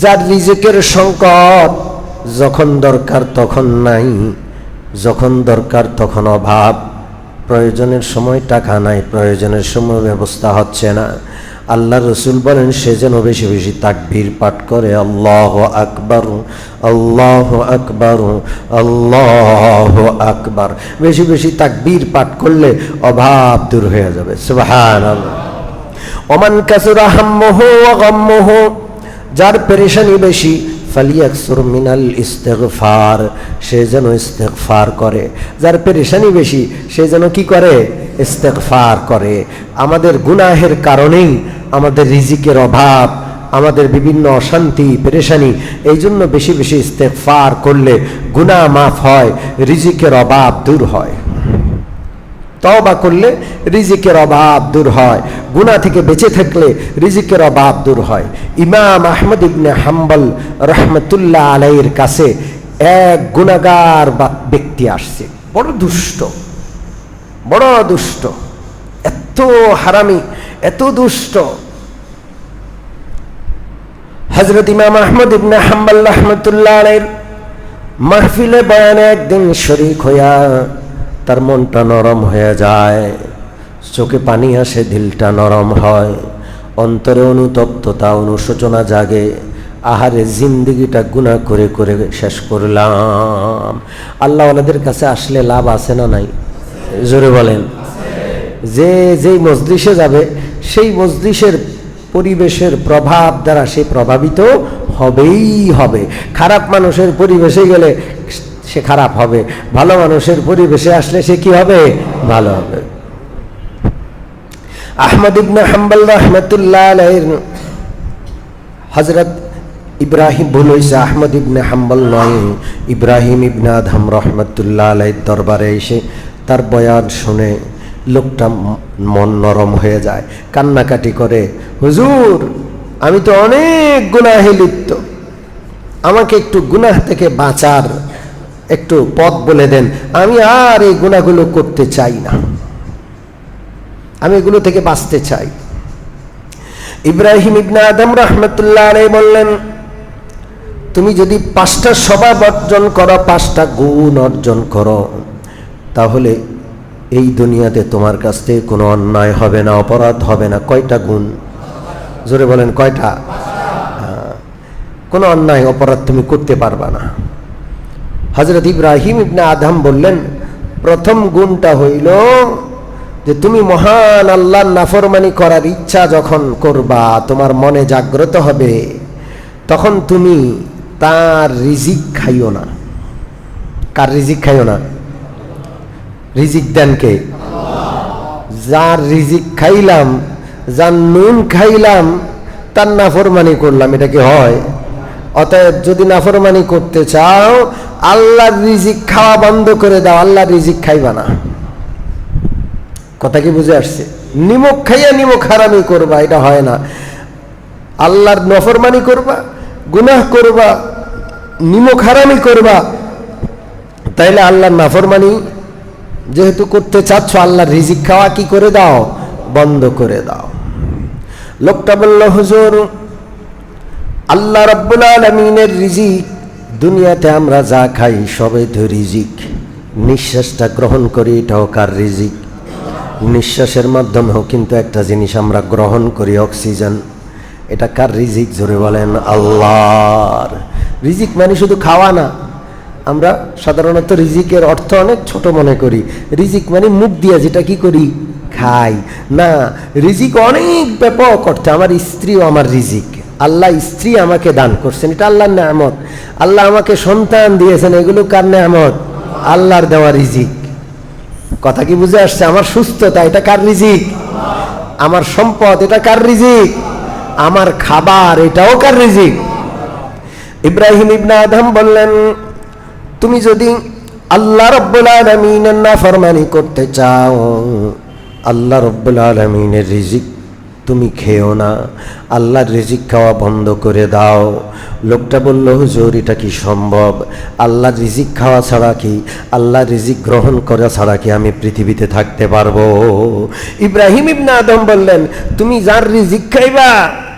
যার রিজিকের সংকট যখন দরকার তখন নাই, যখন দরকার তখন অভাব। প্রয়োজনের সময় টাকা নাই, প্রয়োজনের সময় ব্যবস্থা হচ্ছে না। আল্লাহ রসুল বলেন, সে যেন বেশি বেশি তাকবীর পাঠ করে, আল্লাহ আকবর আল্লাহ আকবর আল্লাহ আকবর। বেশি বেশি তাকবীর পাঠ করলে অভাব দূর হয়ে যাবে। সুবহান ওমান কাসুরা হাম্মুহু ওয়া গাম্মুহু। যার পেরেশানি বেশি, ফালিয়াকসুর মিনাল ইস্তেগফার, সে যেন ইস্তেগফার করে। যার পেরেশানি বেশি, সে যেন কি করে? ইস্তেগফার করে। আমাদের গুনাহের কারণেই আমাদের রিজিকের অভাব, আমাদের বিভিন্ন অশান্তি, পেরেশানি এই জন্য বেশি বেশি ইস্তেগফার করলে গুনাহ মাফ হয়, রিজিকের অভাব দূর হয়। তওবা করলে রিজিকের অভাব দূর হয়। গুনাহ থেকে বেঁচে থাকলে রিজিকের অভাব দূর হয়। ইমাম আহমদ ইবনে হাম্বল রহমতুল্লাহ আলাইয়ের কাছে এক গুনাগার বা- ব্যক্তি আসছে। বড় দুষ্ট বড় দুষ্ট, এত হারামি, এত দুষ্ট। হজরত ইমাম আহমদ ইবনে হাম্বল রহমতুল্লাহ আলাইয়ের মাহফিলে বয়ানে একদিন শরিক হইয়া তার মনটা নরম হয়ে যায়। চোখে পানি আসে, দিলটা নরম হয়। অন্তরে অনুতপ্ততা, অনুশোচনা জাগে। আহারে জিন্দিগিটা গুণা করে করে শেষ করলাম। আল্লাহ ওনাদের কাছে আসলে লাভ আছে না নাই? জোরে বলেন। যে, যেই মজলিসে যাবে, সেই মজলিসের পরিবেশের প্রভাব দ্বারা সে প্রভাবিত হবেই হবে। খারাপ মানুষের পরিবেশে গেলে সে খারাপ হবে। ভালো মানুষের পরিবেশে আসলে সে কি হবে? ভালো হবে। আহমদ ইবনে হাম্বল রহমতুল্লাহ হজরত ইব্রাহিম হয়েছে আহমদ ইবনে হাম্বাল নয়, ইব্রাহিম ইবনে আদহাম রহমতুল্লাহ আলাইর দরবারে এসে তার বয়ান শুনে লোকটা মন নরম হয়ে যায়, কান্নাকাটি করে, হুজুর, আমি তো অনেক গুনাহে লিপ্ত। আমাকে একটু গুনাহ থেকে বাঁচার একটু পথ বলে দেন, আমি আর এই গুণাগুলো করতে চাই না। আমি এগুলো থেকে বাঁচতে চাই। ইব্রাহিম ইবনে আদম রহমতুল্লাহ আলাই বললেন, তুমি যদি পাঁচটা স্বভাব অর্জন করো, পাঁচটা গুণ অর্জন করো, তাহলে এই দুনিয়াতে তোমার কাছ থেকে কোনো অন্যায় হবে না, অপরাধ হবে না। কয়টা গুণ? জোরে বলেন, কয়টা। কোনো অন্যায়, অপরাধ তুমি করতে পারবা না। হজরত ইব্রাহিম ইবনা আদম বললেন, প্রথম গুণটা হইল যে তুমি মহান আল্লাহর নাফরমানি করার ইচ্ছা যখন করবা, তোমার মনে জাগ্রত হবে, তখন তুমি তার রিজিক খাইও না। কার রিজিক খাইও না? রিজিক দেন কে? যার রিজিক খাইলাম, যার নুন খাইলাম, তার নাফরমানি করলাম, এটা কি হয়? অতএব যদি নাফরমানি করতে চাও, আল্লাহর রিজিক খাওয়া বন্ধ করে দাও, আল্লাহর রিজিক খাইবা না। কথা কি বুঝে আসছে? নিমক খাইয়া নিমক হারামি করবা, এটা হয় না। আল্লাহর নফরমানি করবা, গুনাহ করবা, নিমক হারামি করবা, তাইলে আল্লাহর নাফরমানি যেহেতু করতে চাচ্ছ, আল্লাহর রিজিক খাওয়া কি করে দাও? বন্ধ করে দাও। লোকটা বলল, হুজুর আল্লাহ রব্বুল আলমিনের রিজিক। দুনিয়াতে আমরা যা খাই সবে তো রিজিক। নিঃশ্বাসটা গ্রহণ করি, এটাও কার রিজিক? নিঃশ্বাসের মাধ্যমেও কিন্তু একটা জিনিস আমরা গ্রহণ করি, অক্সিজেন। এটা কার রিজিক জোরে বলেন? আল্লাহর। রিজিক মানে শুধু খাওয়া না। আমরা সাধারণত রিজিকের অর্থ অনেক ছোট মনে করি। রিজিক মানে মুখ দিয়ে যেটা কি করি? খাই। না, রিজিক অনেক ব্যাপক অর্থে। আমার স্ত্রীও আমার রিজিক। আল্লাহ স্ত্রী আমাকে দান করছেন, এটা আল্লাহর নেয়ামত। আল্লাহ আমাকে সন্তান দিয়েছেন, এগুলো কার নেয়ামত? আল্লাহর দেওয়া রিজিক। কথা কি বুঝে আসছে? আমার সুস্থতা, এটা কার রিজিক? আমার সম্পদ, এটা কার রিজিক? আমার খাবার, এটাও কার রিজিক? ইব্রাহিম ইবনা আদম বললেন, তুমি যদি আল্লাহ রব্বুল আলমিনের না ফরমানি করতে চাও, আল্লাহ রব্বুল আলমিনের রিজিক তুমি খেও না। আল্লাহর রিজিক খাওয়া বন্ধ করে দাও। লোকটা বলল, হুজুর, এটা কি সম্ভব? আল্লাহর রিজিক খাওয়া ছাড়া কি? আল্লাহর রিজিক গ্রহণ করা ছাড়া কি আমি পৃথিবীতে থাকতে পারব? ইব্রাহিম ইবনা আদম বললেন, তুমি যার রিজিক খাইবা,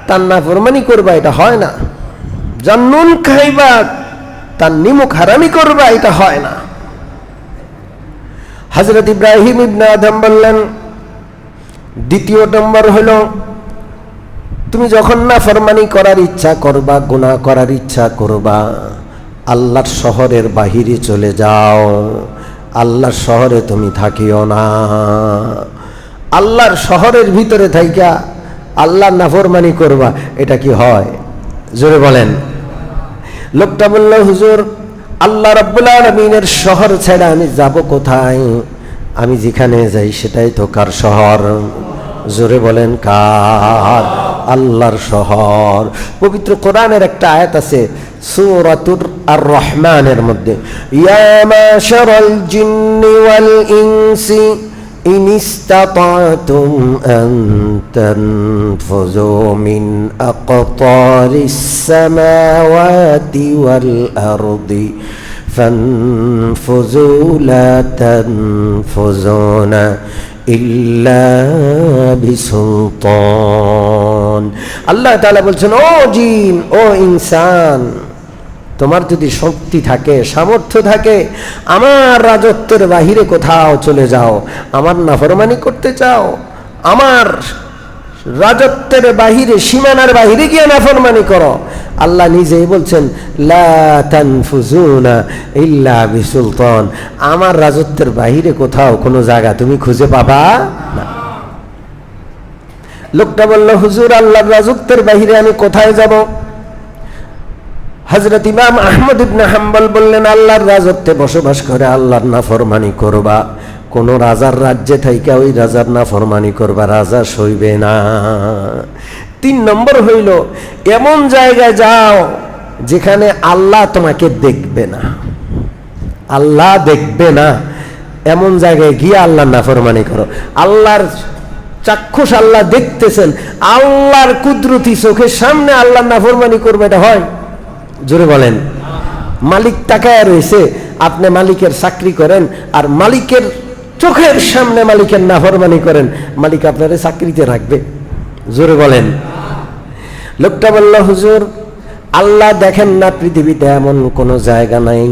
তার না ফরমানি করবা, এটা হয় না। যার নুন খাইবা, তার নিমুখ হারামি করবা, এটা হয় না। হজরত ইব্রাহিম ইবনা আদম বললেন দ্বিতীয় নম্বর হলো, তুমি যখন না ফরমানি করার ইচ্ছা করবা, গুনাহ করার ইচ্ছা করবা, আল্লাহর শহরের বাহিরে চলে যাও, আল্লাহর শহরে তুমি থাকিও না। আল্লাহর শহরের ভিতরে থাইকা আল্লাহর নাফরমানি করবা, এটা কি হয়? জোরে বলেন। লোকটা বলল, হুজুর, আল্লাহ রাব্বুল আলমিনের শহর ছেড়ে আমি যাব কোথায়? আমি যেখানে যাই সেটাই তো কার শহর জোরে বলেন কার আল্লাহর শহর পবিত্র কোরআনের একটা আয়াত আছে সূরাতুর আর রহমানের মধ্যে ইয়া মাশারাল জিন্নি ওয়াল ইনসি إن استطعتم أن تنفذوا من أقطار السماوات والأرض فانفذوا لا تنفذون إلا بسلطان الله تعالى বলছেন ও জিন ও ইনসান তোমার যদি শক্তি থাকে সামর্থ্য থাকে আমার রাজত্বের বাহিরে কোথাও চলে যাও আমার নাফরমানি করতে চাও আমার রাজত্বের বাহিরে, সীমানার বাহিরে গিয়ে নাফরমানি করো। আল্লাহ নিজেই বলছেন ইল্লা আমার রাজত্বের বাহিরে কোথাও কোনো জায়গা তুমি খুঁজে পাবা না। লোকটা বলল, হুজুর, আল্লাহর রাজত্বের বাহিরে আমি কোথায় যাব? হজরত ইমাম আহমদ ইবনে হাম্বল বললেন, আল্লাহর রাজত্বে বসবাস করে, আল্লাহর নাফরমানি করবা। কোন রাজার রাজ্যে থাইকা ওই রাজার না ফরমানি করবা, রাজা সইবে না। তিন নম্বর হইল, এমন জায়গায় যাও যেখানে আল্লাহ তোমাকে দেখবে না। আল্লাহ দেখবে না। এমন জায়গায় গিয়ে আল্লাহর নাফরমানি করো। আল্লাহর চাক্ষুষ আল্লাহ দেখতেছেন। আল্লাহর কুদরতি চোখের সামনে আল্লাহর নাফরমানি করবে, এটা হয়? জোরে বলেন। মালিক টাকায় রয়েছে। আপনি মালিকের চাকরি করেন আর মালিকের চোখের সামনে মালিকের নাফরমানি করেন, মালিক আপনারে চাকরিতে রাখবে। জোরে বলেন। লোকটা বলল, হুজুর, আল্লাহ দেখেন না পৃথিবীতে এমন কোনো জায়গা নাই।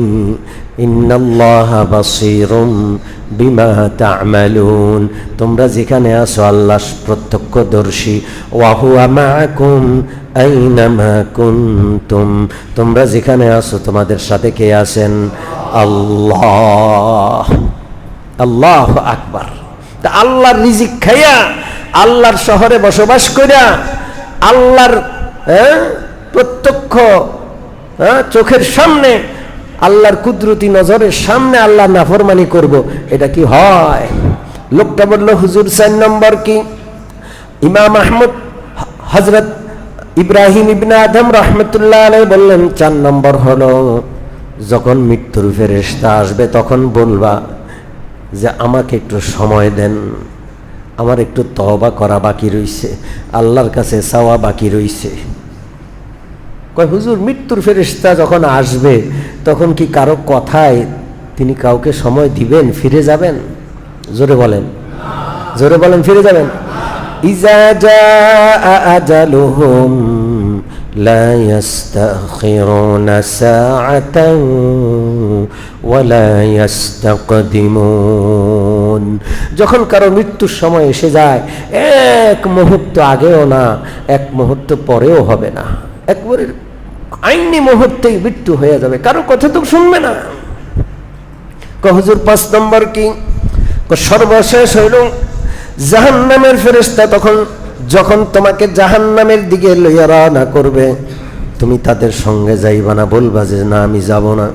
বিমা তা'মালুন। তোমরা যেখানে আছো আল্লাহ প্রত্যক্ষদর্শী। ওয়া হুয়া মাআকুম আইনামা তোমরা যেখানে আছো তোমাদের সাথে কে আছেন? আল্লাহ। আল্লাহ আকবার। তা আল্লাহর রিজিক খাইয়া, আল্লাহর শহরে বসবাস করিয়া আল্লাহর প্রত্যক্ষ চোখের সামনে, আল্লাহর কুদরতি নজরের সামনে আল্লাহ নাফরমানি করব, এটা কি হয়? লোকটা বলল, হুজুর, চার নম্বর কি? ইমাম আহমদ হজরত ইব্রাহিম ইবনে আদম রহমতুল্লাহ আলাই বললেন, চার নম্বর হলো, যখন মৃত্যুর ফেরেশতা আসবে, তখন বলবা যে আমাকে একটু সময় দেন। আমার একটু তহবা করা বাকি রইছে। আল্লাহর কাছে চাওয়া বাকি রইছে। কয়, হুজুর, মৃত্যুর ফেরিস্তা যখন আসবে, তখন কি কারও কথায় তিনি কাউকে সময় দিবেন, ফিরে যাবেন? জোরে বলেন। জোরে বলেন, ফিরে যাবেন? ইজা জাআ আজালুহুম لا يستأخرون ساعة ولا يستقدمون যখন কারো মৃত্যুর সময় এসে যায় এক মুহূর্ত আগেও না এক মুহূর্ত পরেও হবে না একবারে আইনি মুহূর্তেই মৃত্যু হয়ে যাবে কারো কথা তো শুনবে না কহজুর পাঁচ নম্বর কি ক সর্বশেষ হইল জাহান্নামের ফেরেস্তা তখন, যখন তোমাকে জাহান নামের দিকে লইয়া রওনা করবে, তুমি তাদের সঙ্গে যাইবা না, বলবা যে না, আমি যাব না।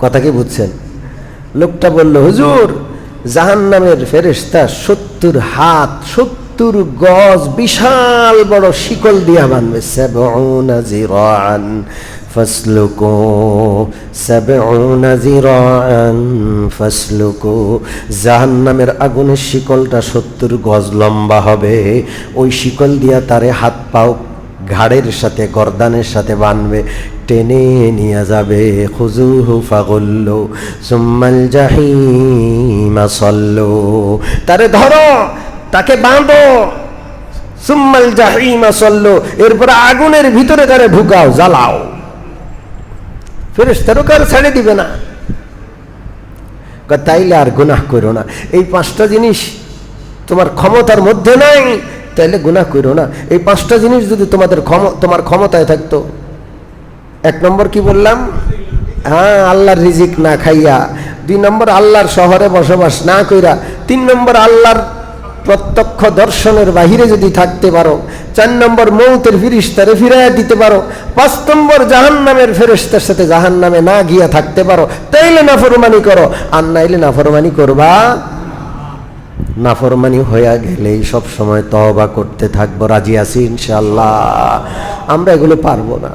কথা কি বুঝছেন? লোকটা বলল, হুজুর জাহান নামের ফেরেস্তা সত্তর হাত, সত্তর গজ বিশাল বড় শিকল দিয়া বানবে সেবনা জিরান ফাসলুকু, সাবউনা জিরান ফাসলুকু। জাহান্নামের আগুনের শিকলটা সত্তর গজ লম্বা হবে। ওই শিকল দিয়া তারে হাত পাও ঘাড়ের সাথে, গর্দানের সাথে বানবে। টেনে নিয়ে যাবে খুজুহু ফাগল্লো, সুম্মাল জাহিমা সল্লো। তারে ধরো তাকে বাঁধো। সুম্মাল জাহিমা সল্লো। এরপরে আগুনের ভিতরে তারে ঢুকাও, জ্বালাও। ফেরেশতারও কার ছেড়ে দিবে না। তাইলে আর গুনাহ করো না। এই পাঁচটা জিনিস তোমার ক্ষমতার মধ্যে নাই, তাইলে গুনাহ করো না। এই পাঁচটা জিনিস যদি তোমাদের তোমার ক্ষমতায় থাকতো। এক নম্বর কি বললাম? হ্যাঁ আল্লাহর রিজিক না খাইয়া। দুই নম্বর, আল্লাহর শহরে বসবাস না কইরা। তিন নম্বর, আল্লাহর প্রত্যক্ষ দর্শনের বাহিরে যদি থাকতে পারো, চার নম্বর মৌতের ফিরিস্তারে ফিরাইয়া দিতে পারো, পাঁচ নম্বর জাহান নামের ফেরেস্তার সাথে জাহান নামে না গিয়া থাকতে পারো, তাইলে নাফরমানি করো। আর নাইলে নাফরমানি করবা? নাফরমানি হইয়া গেলেই সব সময় তহবা করতে থাকব, রাজি আছি ইনশাল্লাহ আমরা এগুলো পারব না।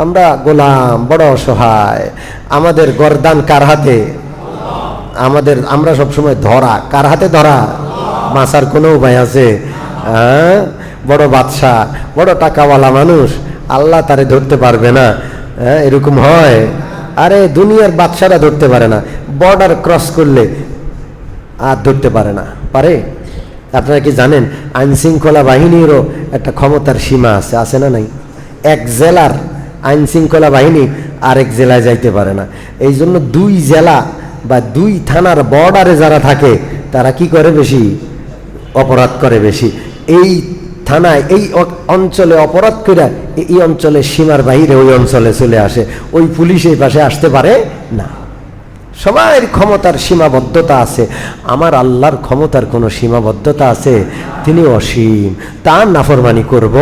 আমরা গোলাম, বড় অসহায়। আমাদের গরদান কার হাতে? আমাদের, আমরা সব সময় ধরা। কার হাতে ধরা? মাসার কোনো উপায় আছে? হ্যাঁ? বড় বাদশাহ, বড় টাকাওয়ালা মানুষ, আল্লাহ তারে ধরতে পারবে না। হ্যাঁ এরকম হয়? আরে, দুনিয়ার বাদশারা ধরতে পারে না। বর্ডার ক্রস করলে আর ধরতে পারে না। পারে? আপনারা কি জানেন আইন শৃঙ্খলা বাহিনীরও একটা ক্ষমতার সীমা আছে আছে না নাই? এক জেলার আইন শৃঙ্খলা বাহিনী আরেক জেলায় যাইতে পারে না। এই জন্য দুই জেলা বা দুই থানার বর্ডারে যারা থাকে, তারা কি করে বেশি? অপরাধ করে বেশি। এই থানায়, এই অঞ্চলে অপরাধ করে এই অঞ্চলের সীমার বাইরে ওই অঞ্চলে চলে আসে। ওই পুলিশ এই পাশে আসতে পারে? না। সবার ক্ষমতার সীমাবদ্ধতা আছে। আমার আল্লাহর ক্ষমতার কোনো সীমাবদ্ধতা আছে? তিনি অসীম। তার নাফরমানি করব?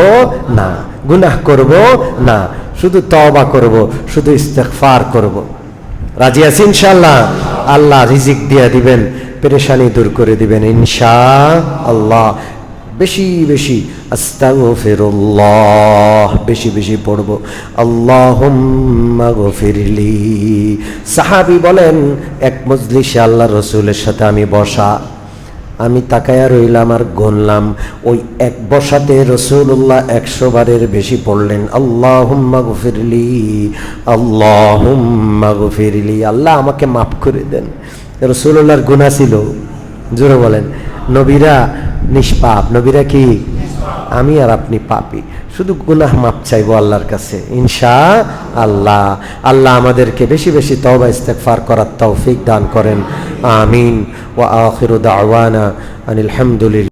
না। গুনাহ করব? না। শুধু তবা করব, শুধু ইস্তেগফার করব। রাজি আছি ইনশাআল্লাহ? আল্লাহ রিজিক দিয়ে দিবেন। পেরেশানি দূর করে দিবেন, ইনশা আল্লাহ। বেশি বেশি, আস্তাগফিরুল্লাহ, বেশি বেশি পড়ব। আল্লাহুম্মা গফিরলি। সাহাবী বলেন, এক মজলিসে আল্লাহ রসুলের সাথে আমি বসা। আমি তাকায়া রইলাম আর গনলাম। ওই এক বসাতে রসুল্লাহ একশো বারের বেশি পড়লেন। আল্লাহুম্মা গফিরলি আল্লাহুম্মা গফিরলি। আল্লাহ আমাকে মাফ করে দেন। রসুল্লাহর গুণা ছিল। জোরে বলেন, নবীরা নিষ্পাপ, নবীরা কি? আমি আর আপনি পাপি। শুধু গুনাহ মাপ চাইব আল্লাহর কাছে। ইনশা আল্লাহ আল্লাহ আমাদেরকে বেশি বেশি তওবা ইস্তেকফার করার তৌফিক দান করেন। আমিন। ও আখিরু দাওয়ানা আনিল হামদুলিল্লাহ।